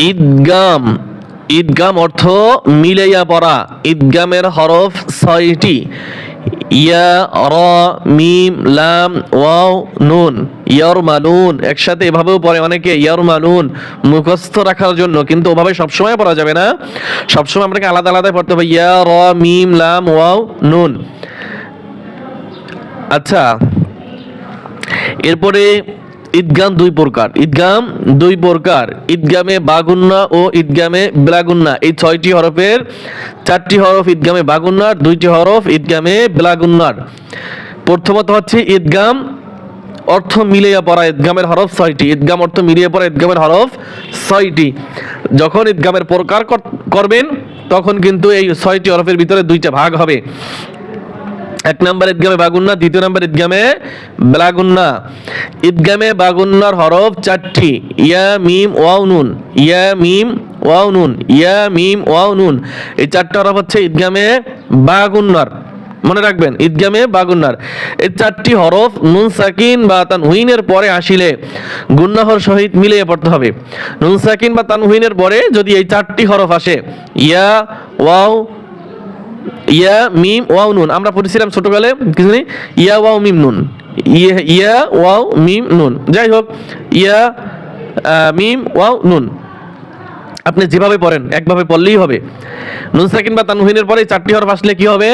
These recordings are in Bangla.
ঈদগাম। ঈদগাম অর্থ মিলাইয়া পড়া। ঈদগামের হরফ ছয়টি। ইয়া, র, মিম, লাম, ওয়াও, নুন ইয়ার মালুন একসাথে এভাবেও পড়ে অনেকে ইয়ার মালুন মুখস্থ রাখার জন্য। কিন্তু ওভাবে সবসময় পড়া যাবে না। সবসময় আপনাকে আলাদা আলাদা পড়তে হবে। ইয়া, র, মিম, লাম, ওয়াও, নুন। আচ্ছা এরপরে ঈদগাম দুই প্রকার। ঈদগাম দুই প্রকার। ঈদগামে বাগুন্না ও ঈদগামে বেলাগুন্না। এই ছয়টি হরফের চারটি হরফ ঈদগামে বাগুন্নার, দুইটি হরফ ঈদগামে বেলাগুন্নার। প্রথমত হচ্ছে ঈদগাম, অর্থ মিলিয়ে পড়া ঈদগামের হরফ ছয়টি। ঈদগাম অর্থ মিলিয়ে পড়া ঈদগামের হরফ ছয়টি। যখন ঈদগামের প্রকার করবেন, তখন কিন্তু এই ছয়টি হরফের ভিতরে দুইটা ভাগ হবে। এক নম্বর ঈদগামে বাগুন্না, দ্বিতীয় নম্বর ঈদগামে ব্লাগুন্না। ঈদগামে বাগুন্নার হরফ চারটি, ইয়া, মিম, ওয়াও, নুন। ইয়া, মিম, ওয়াও, নুন। ইয়া, মিম, ওয়াও, নুন। এই চারটা হরফ হচ্ছে ঈদগামে বাগুন্নার। মনে রাখবেন, ঈদগামে বাগুন্নার। এই চারটি হরফ নুন, সাকিন বা তানহুইনের পরে আসিলে গুন্নাহর সহিত মিলিয়ে পড়তে হবে। নুন, সাকিন বা তানহুইনের পরে যদি এই চারটি হরফ আসে, ইয়া, ওয়াও ইয়া, মিম, ওয়াও, নুন। আমরা পড়েছিলাম ছোটকালে কিছু নেই ইয়া, ওয়াও, মিম, নুন। ইয়া ইয়া, ওয়াও, মিম, নুন। যাই হোক, ইয়া মিম, ওয়াও, নুন। আপনি যেভাবে পড়েন, একভাবে পড়লেই হবে। নুন সাকিন বা তানহিনের পরে চারটি হরফ আসলে কি হবে?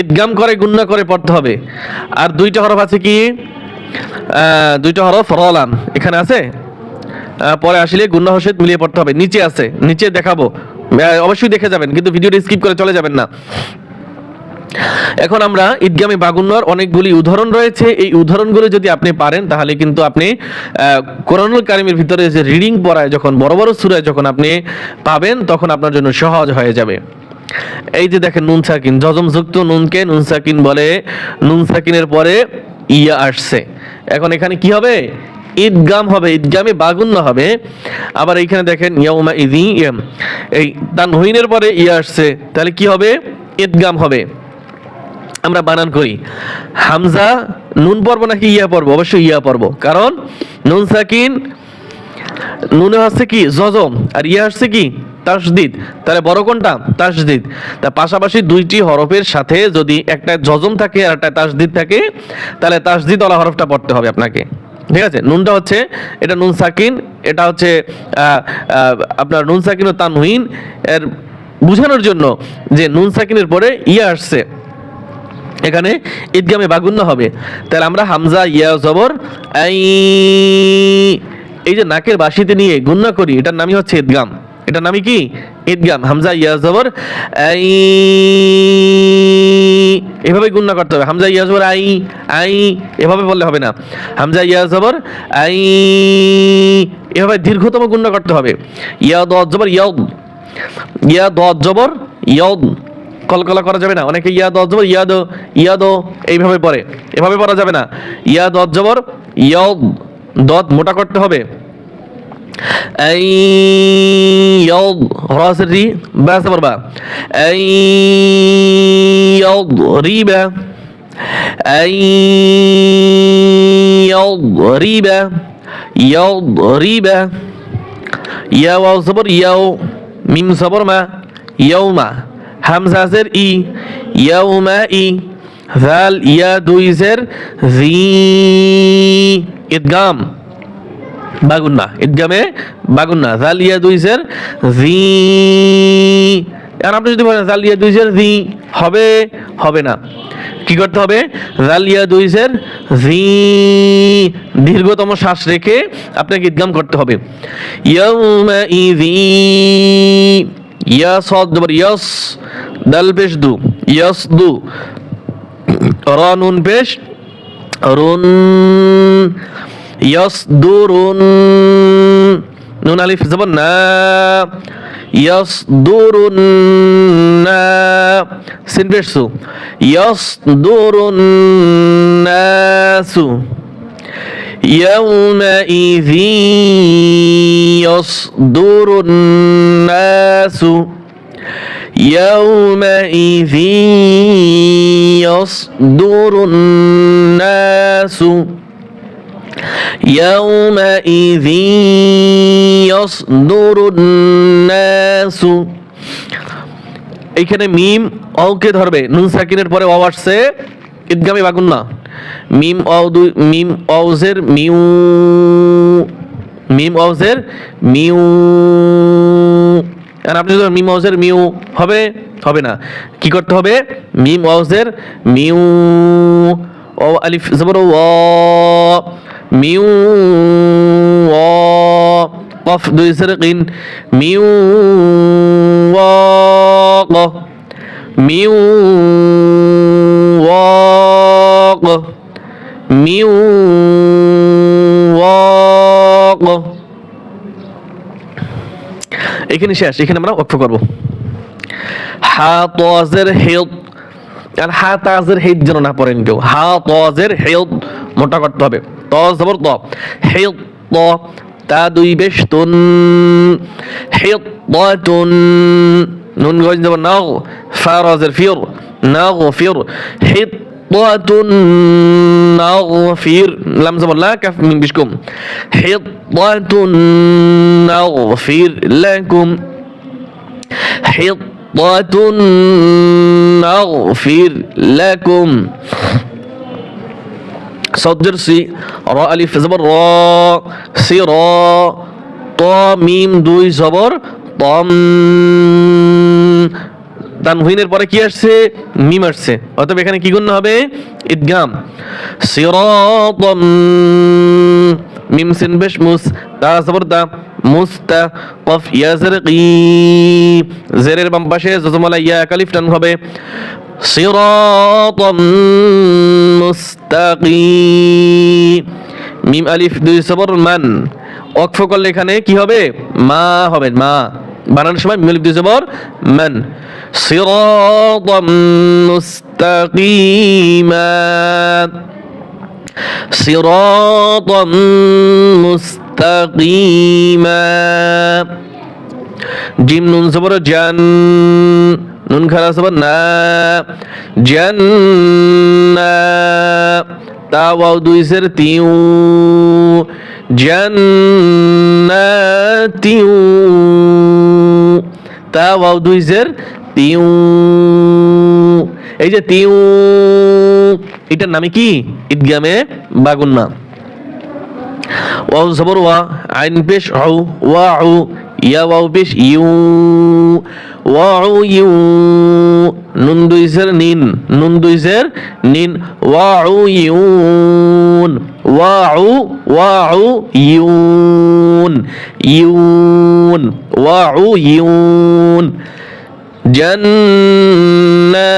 ঈদগাম করে, গুন্না করে পড়তে হবে। আর দুইটা হরফ আছে কি? দুইটা হরফ রলান। এখানে আছে? পরে আসলে গুন্না হসেদ মিলিয়ে পড়তে হবে। নিচে আছে। নিচে দেখাবো। অবশ্যই দেখে যাবেন, কিন্তু ভিডিওটা স্কিপ করে চলে যাবেন না। এখন আমরা ঈদগামে বাগুন্নার অনেকগুলি উদাহরণ রয়েছে। এই উদাহরণগুলো যদি আপনি পারেন, তাহলে কিন্তু আপনি কোরআনুল কারিমের ভিতরে যে রিডিং পড়ায়, যখন বড় বড় সুরায় যখন আপনি পাবেন, তখন আপনার জন্য সহজ হয়ে যাবে। এই যে দেখেন, নুন সাকিন যজমযুক্ত নুনকে নুন সাকিন বলে, নুন সাকিনের পরে ইয়া আসছে। এখন এখানে কি হবে? ঈদগাম হবে ঈদগামে বাগুন্য হবে। আবার এইখানে দেখেন, ইয়াউমা ইদি এই তানহুইনের পরে ইয়া আসছে, তাহলে কি হবে? ঈদগাম হবে। আমরা বানান করি। হামজা নুন পর্ব নাকি ইয়া পর্ব অবশ্যই ইয়া পর্ব কারণ নুন সাকিন, নুনে হচ্ছে কি? জজম। আর ইয়া হচ্ছে কি? তাসদিদ। তাহলে বড় কোনটা? তাসদিদ। তা পাশাপাশি দুইটি হরফের সাথে যদি একটা জজম থাকে আর একটা তাসদিদ থাকে, তাহলে তাসদিদ ওলা হরফটা পড়তে হবে আপনাকে। ঠিক আছে? নুনটা হচ্ছে, এটা নুন সাকিন, এটা হচ্ছে আপনার নুন সাকিন ও তানহিন। এর বুঝানোর জন্য যে নুন সাকিনের পরে ইয়া আসছে। এখানে ঈদগামে বাগুন্য হবে। তাহলে আমরা হামজা, ইয়া, জবর এই যে নাকের বাসিতে নিয়ে গুন্না করি, এটার নামই হচ্ছে ঈদগাম। এটার নামই কি? ঈদগাম হামজা ইয়া জবর, আই এভাবে গুন্না করতে হবে। হামজা ইয়া জবর, আই আই, এভাবে বললে হবে না। হামজা ইয়া জবর, আই, এভাবে দীর্ঘতম গুন্না করতে হবে। ইয়া, দ, জবর ইয়াদ ইয়া, দ, জবর ইয়াদ কলকলা করা যাবে না। অনেকে ইয়াদ অজবর ইয়াদ ইয়াদ এইভাবে পড়ে। এভাবে পড়া যাবে না। ইয়াদ অজবর ইয়াদ দত মোটা করতে হবে। এই ইয়াদ হরাসের রি ব্যাস পড়বা এই ইয়াদ রিবা এই ইয়াদ রিবা ইয়াদ রিবা ইয়া ওয়াও জবর ইয়াও মিম জবর মা ইয়াউমা হামজা জের ই ইয়াউমা ই জাল ইয়া দুই জের জি ইদগাম বাগুন্না ইদগামে বাগুন্না জাল ইয়া দুই জের জি। আর আপনি যদি বলেন জাল ইয়া দুই জের জি, হবে হবে না। কি করতে হবে? জাল ইয়া দুই জের জি। দীর্ঘতম শ্বাস রেখে আপনাকে ইদগাম করতে হবে। ইয়াউমা ইজি ইয়া সদ জবর ইয়াস, দাল পেশ দু ইয়াস দু র নুন পেশ, রুন ইয়াস দু রুন নুন আলিফ জবর না ইয়াস দু রুন না সিন পেশ সু ইয়াস দু রুন নাসু يومئذ يصدر الناس يومئذ يصدر الناس يومئذ يصدر الناس এখানে মিম অকে ধরবে নুন সাকিনের পরে অ আসছে ঈদগামে বাগুন না মিম অ দুই মিম অজের মিউ মিম অজের মিউ আর আপনি যদি মিম অজের মিউ হবে হবে না কি করতে হবে মিম অজের মিউ ও আলিফ জবর ও মিউ কফ, দুই সরকিন, মিউ মিউ মিউ এখানে শেষ, এখানে আমরা অক্ষ করব। হা তাজের আর হা তাজের হেদ যেন না পড়েন কেউ হা তাজের হেদ মোটা করতে হবে। ত জবর ত হেদ ত তা দুই বেশ তুন হেদ তুন নুন গজ জবর নাও ফারাজের ফির নাও ফির হেদ نغفر لم زبر لا كف من بشكم حطة نغفر لكم حطة نغفر لكم সজ্জের সি, র আলি ফেজবর র, সি, র, ত, মিম, দুই জবর, তম তানভিনের পরে কি আসছে? মিম আসছে। অতএব এখানে কি গুণ হবে? ইদগাম সিরাতাম মিম, সিন, বেশ, মুস তা জবর, দা মুস্তা কফ ইয়াজরকি জেরের বাম পাশে জজমালা ইয়া কালিফ টান হবে। সিরাতাম মুস্তাকিম মিম আলিফ দুই জবর মান ওয়াকফ করলে এখানে কি হবে মা হবে মা বানানোর সময় মিম আলিফ দুই জবর মান صراطا مستقيما صراطا مستقيما জিম নুন সবর জান নুন খারা সবর না জান না। তা ওয়াও দুই সের তিউ। জান্নাতিউ। তা ওয়াও দুই সের তিউ। এই যে তিউ, এটার নামে কি? ঈদগামে বাগুন্না। ওয়াও জবর ওয়া, আইন পেশ আউ ওয়া আউ ইয়া ওয়াও ইউ ওয়াউ ইউ, নুন দুই সের নিন, নুন দুই সের নিন ওয়াউ ইউন ওয়াউ ওয়াউ ইউন ইউন ওয়াউ ইউন জান্না,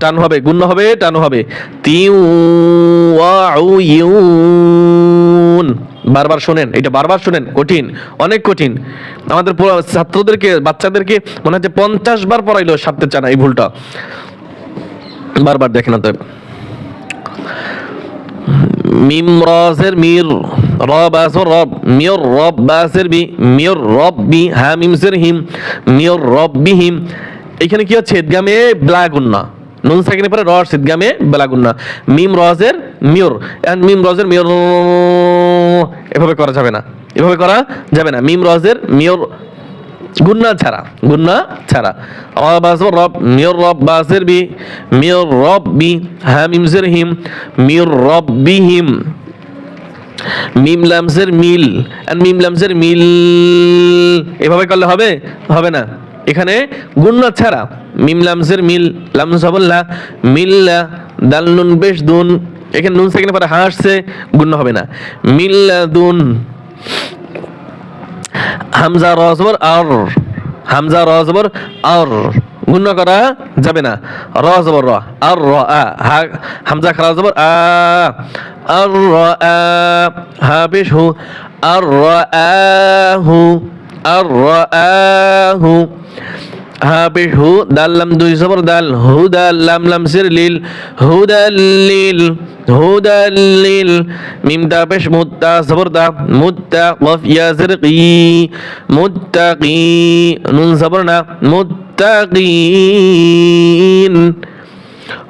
টান হবে, গুণ হবে, টান হবে, তিউ ওয়াউ ইউন বারবার শোনেন, এটা বারবার শোনেন, কঠিন, অনেক কঠিন। আমাদের ছাত্রদেরকে, বাচ্চাদেরকে মনে হচ্ছে পঞ্চাশ বার পড়াইলো সারতে চান এই ভুলটা। বারবার দেখেন তো মিম রাজের মির, রব আসর রব, মিয়র রব বাসের বি, মিয়র রব বি হা মিমসের হিম, মিয়র রব বি হিম। এখানে কি হচ্ছে? ঈদগামে ব্লাগুন্না। নুন সাকিনের পরে রস ঈদগামে ব্লাগুন্না। মিম রজের এন্ড মিম রজের মিয়র, এভাবে করা যাবে না, এভাবে করা যাবে না। মিম রজের মিয়র, গুন্না ছাড়া গুন্না ছাড়া। রব আসর রব বাসের বি, মিয়র রব বি হা মিমসের হিম, মিয়র রব বি হিম। মিম লামসের মিল আর মিম লামসের মিল, এভাবে করলে হবে? হবে না। এখানে গুন্না ছাড়া, মিম লামসের মিল, লামস হবল্লা মিল্লা, দাল নুন বেশ দুন এখানে নুন সেখানে পরে হাসছে, গুণ্য হবে না। মিল্লা দুন হামজা রজবর আর, হামজা রজবর আর, গুণ্য করা যাবে না। র র, আর র আ হামজা খারা জবর আ, আর র আ হা পেশ হু আর র আহু আর র আহু হা। হাবিশ হু দাল লাম দুই সবর দাল হু দাল লাম লাম সির লিল হু দাল লিল হু দাল লিল, মিম তা পেশ মুত্তা সবর তা মুত্তা কফ ইয়া সির কি মুত্তাকি নুন সবর না মুত্তাকিন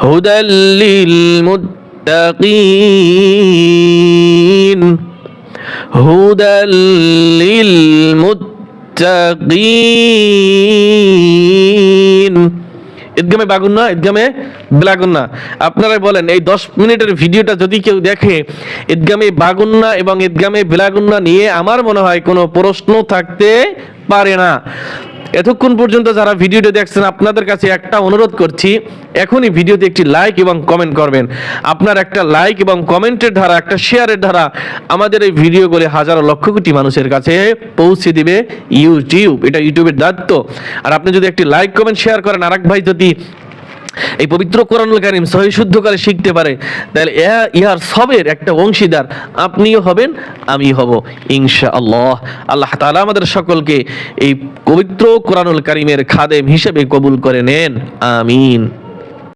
হুদা লিল মুত্তাকিন হুদা লিল মুত্তাকিন মুত্তাকিন। ঈদগামে বাগুন না, ঈদগামে বেলাগুন না। আপনারা বলেন, এই দশ মিনিটের ভিডিওটা যদি কেউ দেখে, ঈদগামে বাগুন্না এবং ঈদগামে বেলাগুন্না নিয়ে আমার মনে হয় কোনো প্রশ্ন থাকতে পারে না। এতক্ষণ পর্যন্ত যারা ভিডিওটি দেখছেন, আপনাদের কাছে একটা অনুরোধ করছি, এখনই ভিডিওতে একটি লাইক এবং কমেন্ট করবেন। আপনার একটা লাইক এবং কমেন্টের ধারা, একটা শেয়ারের ধারা আমাদের এই ভিডিওগুলি হাজারো লক্ষ কোটি মানুষের কাছে পৌঁছে দিবে ইউটিউব। এটা ইউটিউবের দায়িত্ব। আর আপনি যদি একটি লাইক কমেন্ট শেয়ার করেন, আরেক ভাই যদি এই পবিত্র কোরআনুল কারিম সহি শুদ্ধ করে শিখতে পারে, তাহলে ইহা- ইহার সবের একটা অংশীদার আপনিও হবেন আমি হব ইনশা আল্লাহ আল্লাহ তালা আমাদের সকলকে এই পবিত্র কোরআনুল কারিমের খাদেম হিসেবে কবুল করে নেন, আমিন।